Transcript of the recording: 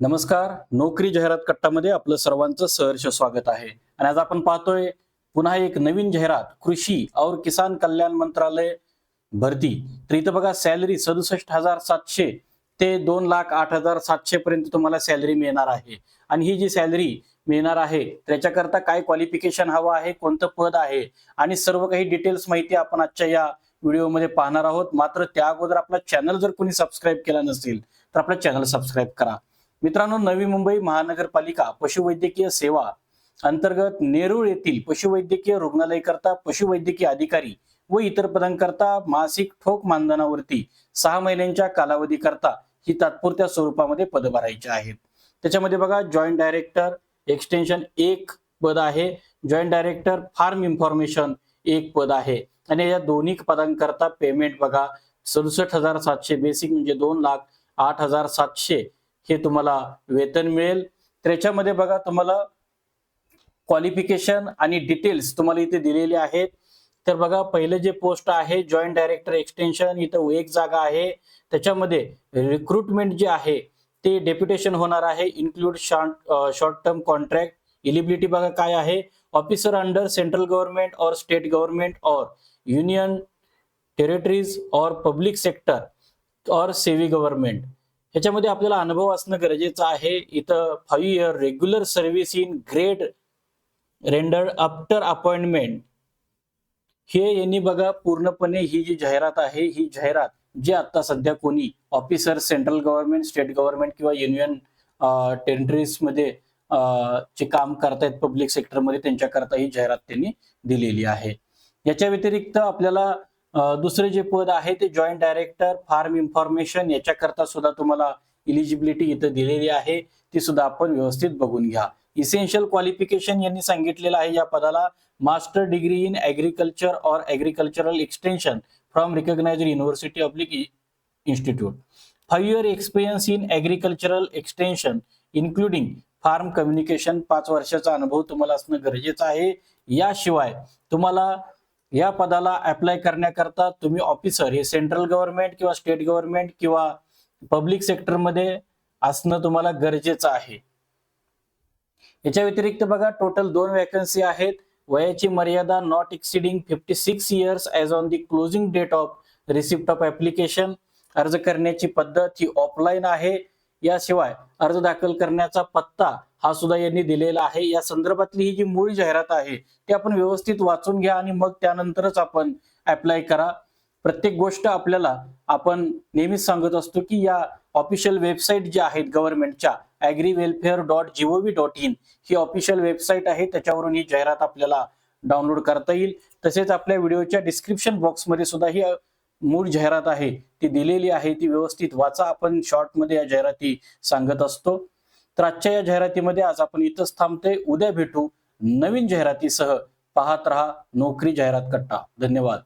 नमस्कार. नोकरी जाहिरात कट्टामध्ये आपलं सर्वांचं सहर्ष स्वागत आहे. आणि आज आपण पाहतोय पुन्हा एक नवीन जाहिरात कृषी और किसान कल्याण मंत्रालय भरती. तर इथं बघा सॅलरी सदुसष्ट हजार सातशे ते दोन लाख आठ हजार सातशे पर्यंत तुम्हाला सॅलरी मिळणार आहे. आणि ही जी सॅलरी मिळणार आहे त्याच्याकरता काय क्वालिफिकेशन हवं आहे कोणतं पद आहे आणि सर्व काही डिटेल्स माहिती आपण आजच्या या व्हिडिओमध्ये पाहणार आहोत. मात्र त्या अगोदर आपला चॅनल जर कोणी सबस्क्राईब केला नसेल तर आपला चॅनल सबस्क्राईब करा. मित्रांनो नवी मुंबई महानगरपालिका पशुवैद्यकीय सेवा अंतर्गत नेरूळ येथील पशुवैद्यकीय रुग्णालयकरता पशुवैद्यकीय अधिकारी व इतर पदांकरता मासिक ठोक मानधनावरती सहा महिन्यांच्या कालावधीकरता ही तात्पुरत्या स्वरूपामध्ये पद भरायची आहेत. त्याच्यामध्ये बघा जॉईंट डायरेक्टर एक्सटेन्शन एक पद आहे. जॉईंट डायरेक्टर फार्म इन्फॉर्मेशन एक पद आहे. आणि या दोन्ही पदांकरता पेमेंट बघा सदुसष्ट हजार सातशे बेसिक म्हणजे दोन लाख आठ हजार सातशे हे तुम्हाला वेतन मिळेल. तर त्याच्यामध्ये बघा तुम्हाला क्वालिफिकेशन आणि डिटेल्स तुम्हाला इथे दिलेले आहेत. तर बघा पहिले जे पोस्ट आहे जॉईंट डायरेक्टर एक्सटेन्शन इथं एक जागा आहे. त्याच्यामध्ये रिक्रुटमेंट जे आहे ते डेप्युटेशन होणार आहे. Include short short term contract eligibility बघा काय आहे? ऑफिसर अंडर सेंट्रल गव्हर्नमेंट और स्टेट गव्हर्नमेंट और युनियन टेरिटरीज और पब्लिक सेक्टर और सेवी गव्हर्नमेंट ह्याच्यामध्ये आपल्याला अनुभव असणं गरजेचं आहे. इथं five year regular service in grade render after appointment हे यांनी बघा पूर्णपणे ही जी जाहिरात आहे ही जाहिरात जे आता सध्या कोणी officer central government state government किंवा युनियन टेरिटरीजमध्ये जे काम करतायत पब्लिक सेक्टरमध्ये त्यांच्याकरता ही जाहिरात त्यांनी दिलेली आहे. याच्या व्यतिरिक्त आपल्याला दुसरे जे पद आहे ते जॉईंट डायरेक्टर फार्म इन्फॉर्मेशन याच्याकरता सुद्धा तुम्हाला इलिजिबिलिटी इथं दिलेली आहे. ती सुद्धा आपण व्यवस्थित बघून घ्या. इसेन्शियल क्वालिफिकेशन यांनी सांगितलेलं आहे या पदाला. मास्टर डिग्री इन ऍग्रिकल्चर और agricultural extension from recognised university public institute five year experience in agricultural extension including farm communication पाच वर्षाचा अनुभव तुम्हाला असणं गरजेचं आहे. याशिवाय तुम्हाला या पदाला अप्लाय करण्याकरता तुम्ही ऑफिसर हे सेंट्रल गव्हर्नमेंट किंवा स्टेट गव्हर्नमेंट किंवा पब्लिक सेक्टरमध्ये असणं तुम्हाला गरजेचं आहे. याच्या व्यतिरिक्त बघा टोटल दोन वॅकन्सी आहेत. वयाची मर्यादा not exceeding fifty six years as on the closing date of receipt of application अर्ज करण्याची पद्धत ही ऑफलाईन आहे. याशिवाय अर्ज दाखल करण्याचा पत्ता हा सुद्धा यांनी दिलेला आहे. या संदर्भातली ही जी मूळ जाहिरात आहे ती आपण व्यवस्थित वाचून घ्या आणि मग त्यानंतरच आपण अप्लाय करा. प्रत्येक गोष्ट आपल्याला आपण नेहमीच सांगत असतो की या ऑफिशियल वेबसाईट ज्या आहेत गव्हर्नमेंटच्या agri welfare dot GOV dot in he official website आहे. त्याच्यावरून ही जाहिरात आपल्याला डाउनलोड करता येईल. तसेच आपल्या व्हिडिओच्या डिस्क्रिप्शन बॉक्समध्ये सुद्धा ही मूळ जाहिरात आहे ती दिलेली आहे ती व्यवस्थित वाचा. आपण शॉर्टमध्ये या जाहिराती सांगत असतो. तर आजच्या या जाहिरातीमध्ये आज आपण इथंच थांबतोय. उद्या भेटू नवीन जाहिरातीसह. पाहत रहा नोकरी जाहिरात कट्टा. धन्यवाद.